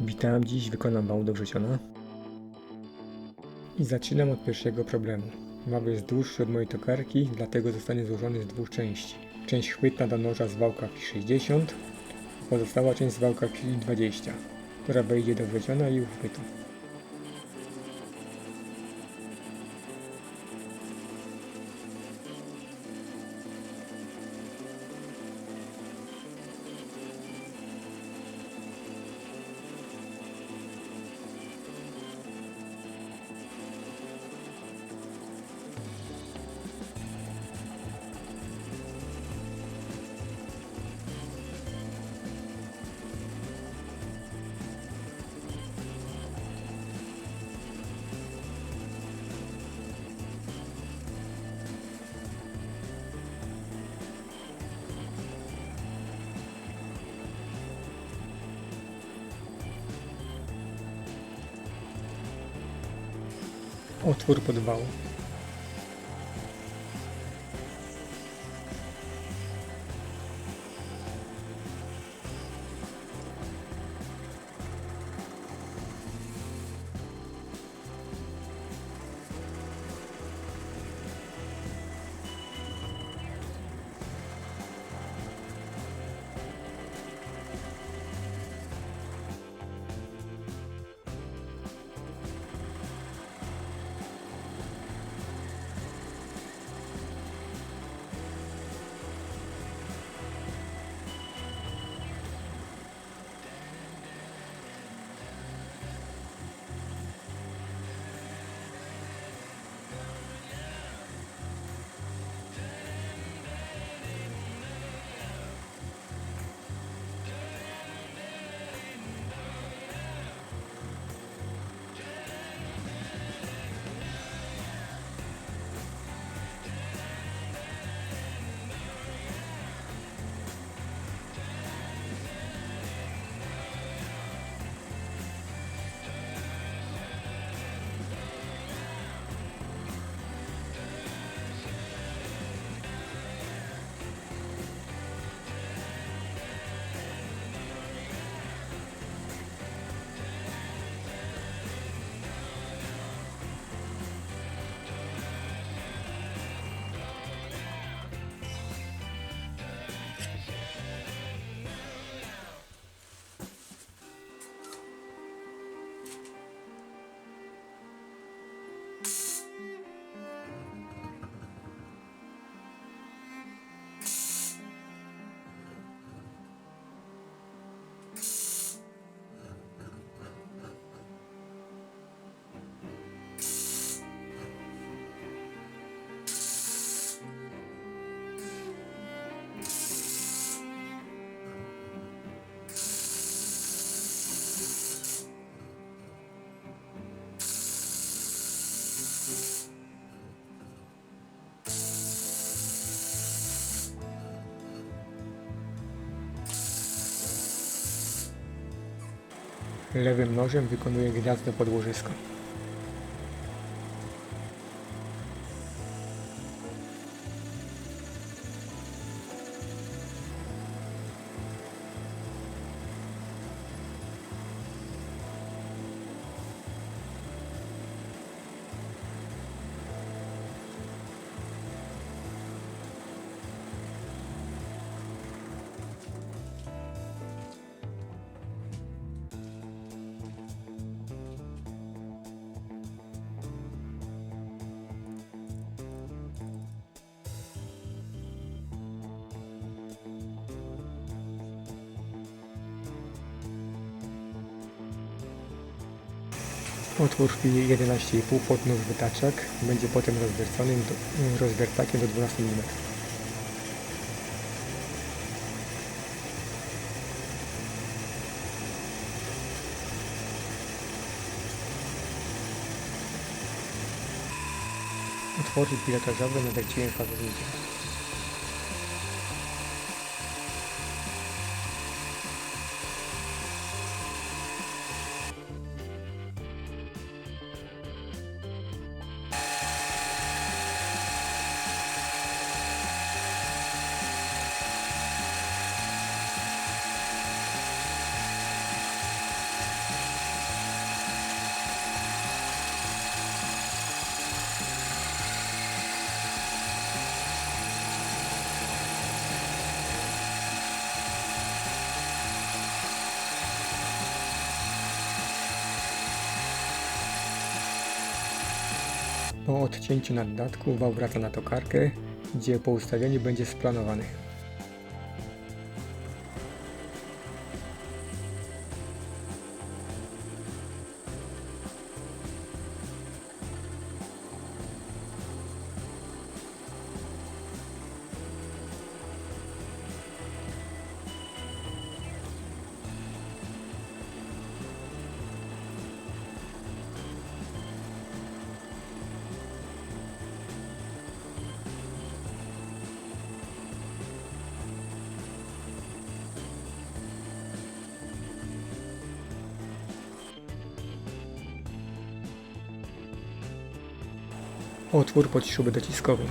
Witam, dziś wykonam wał do wrzeciona. I zaczynam od pierwszego problemu. Wał jest dłuższy od mojej tokarki, dlatego zostanie złożony z dwóch części. Część chwytna do noża z wałka Fi 60, a pozostała część z wałka Fi 20, która wejdzie do wrzeciona i uchwytu. Otwór pod wał. Lewym nożem wykonuję gniazdo pod łożysko. Otwór Fi 11,5 pod nóż wytaczak będzie potem rozwierconym rozwiertakiem do 12 mm. Otwory pilotażowe nadeciłem faworytem. Po odcięciu naddatku wał wraca na tokarkę, gdzie po ustawieniu będzie splanowany. Otwór pod śruby dociskowe.